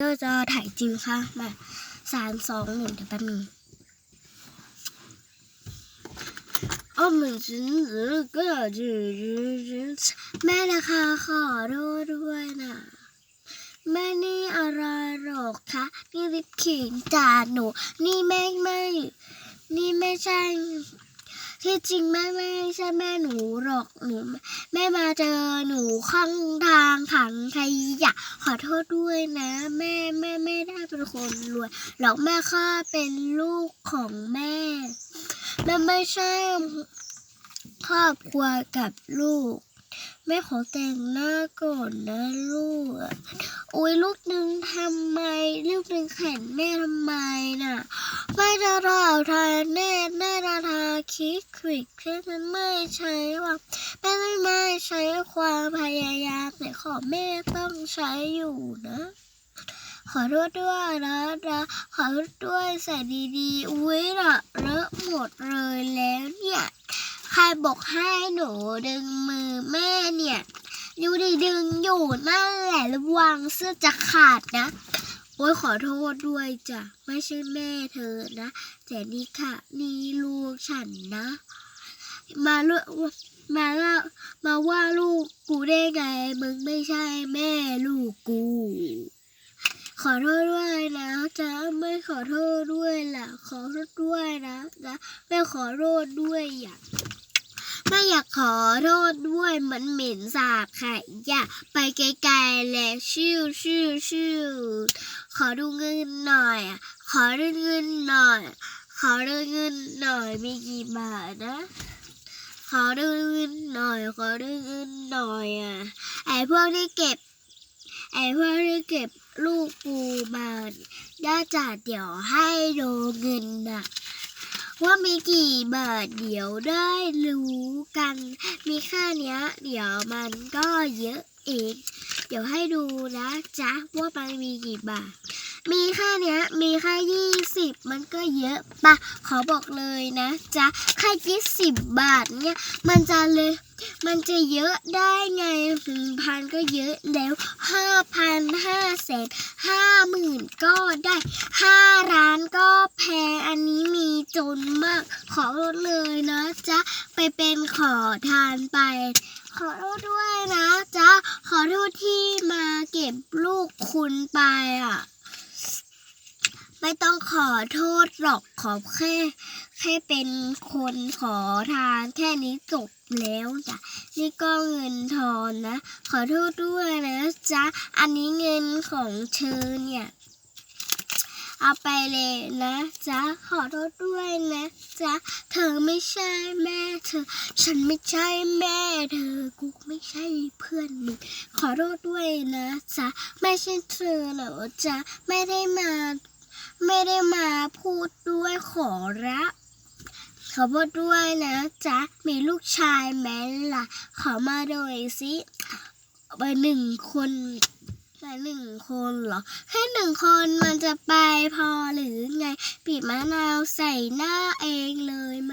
เราจะถ่ายจริงค่ะ มาสามสองหนึ่งเดี๋ยวแป๊บนึงอ้เหมือนฉันหรือก็จืดแม่นะคะขอโทษด้วยนะแม่นี่อะไรหรอกคะนี่ลิปขิงจากหนู นี่แม่ไม่ นี่ไม่ใช่ ที่จริงแม่ไม่ใช่แม่หนูหรอกหนูแม่มาเจอหนูข้างทางถังขยะขอโทษด้วยนะ แม่แม่ไม่ได้เป็นคนรวยหรอกแม่ข้าเป็นลูกของแม่แม่ไม่ใช่ครอบครัวกับลูก แม่ขอแต่งหน้าก่อนนะลูกอุ้ยลูกนึงทำไม ลูกนึงแขนแม่ทำไมน่ะ ไม่จะรอทาแน่แน่ คิดควิกแค่นั้นไม่ใช่ว่าแม่ไม่ไม่ใช้ความพยายามแต่ขอแม่ต้องใช้อยู่นะ ขอโทษด้วยนะนะขอโทษด้วยใส่ดีๆ อุ้ยละเลอะหมดเลยแล้วเนี่ยใครบอกให้หนูดึงมือแม่เนี่ย อยู่ดีดึงอยู่นั่นแหละระวังเสื้อจะขาดนะ โอ้ยขอโทษด้วยจ้ะ ไม่ใช่แม่เธอนะ แต่นี่ค่ะ นี่ลูกฉันนะ มาเลือกมาละมาว่าลูกกูได้ไง มึงไม่ใช่แม่ลูกกู ขอโทษด้วยนะจ๊ะไม่ขอโทษด้วยล่ะ ขอโทษด้วยนะจ๊ะไม่ขอโทษด้วยอย่า ไม่อยากขอโทษด้วยมันเหม็นสาบค่ะ อย่าไปไกลๆแล้วชิวชิวชิวขอดูเงินหน่อยอะขอดูเงินหน่อย ขอดูเงินหน่อยมีกี่บาทนะขอดูเงินหน่อย ขอดูเงินหน่อยอะไอพวกที่เก็บ ไอพวกที่เก็บลูกปูมาน่าจะเดี๋ยวให้ดูเงินนะ ว่ามีกี่บาทเดี๋ยวได้รู้กัน มีค่าเนี้ย เดี๋ยวมันก็เยอะเอง เดี๋ยวให้ดูนะจ๊ะว่ามันมีกี่บาท มีค่าเนี้ย มีค่า มันก็เยอะปะขอบอกเลยนะจ๊ะแค่ยี่สิบบาทเนี่ย มันจะเลย มันจะเยอะได้ไงหนึ่งพันก็เยอะแล้วห้าพันห้าแสนห้าหมื่นก็ได้ห้าร้านก็แพงอันนี้มีจนมาก ขอโทษเลยนะจ๊ะไปเป็นขอทานไปขอโทษด้วยนะจ๊ะ ขอโทษที่มาเก็บลูกคุณไปอะ ไม่ต้องขอโทษหรอกขอแค่แค่เป็นคนขอทานแค่นี้จบแล้วจ้ะนี่ก็เงินทอนนะ ขอโทษด้วยนะจ๊ะ อันนี้เงินของเธอเนี่ย เอาไปเลยนะจ๊ะ ขอโทษด้วยนะจ๊ะ เธอไม่ใช่แม่เธอ ฉันไม่ใช่แม่เธอ กูไม่ใช่เพื่อนมึง ขอโทษด้วยนะจ๊ะ ไม่ใช่เธอหรอจ๊ะ ไม่ได้มา ไม่ได้มาพูดด้วยขอรับขอพูดด้วยนะจ๊ะ มีลูกชายแม้ล่ะ ขอมาโดยสิไปหนึ่งคนไปหนึ่งคนเหรอ แค่หนึ่งคนมันจะไปพอหรือไงปีบมะนาวใส่หน้าเองเลยไหม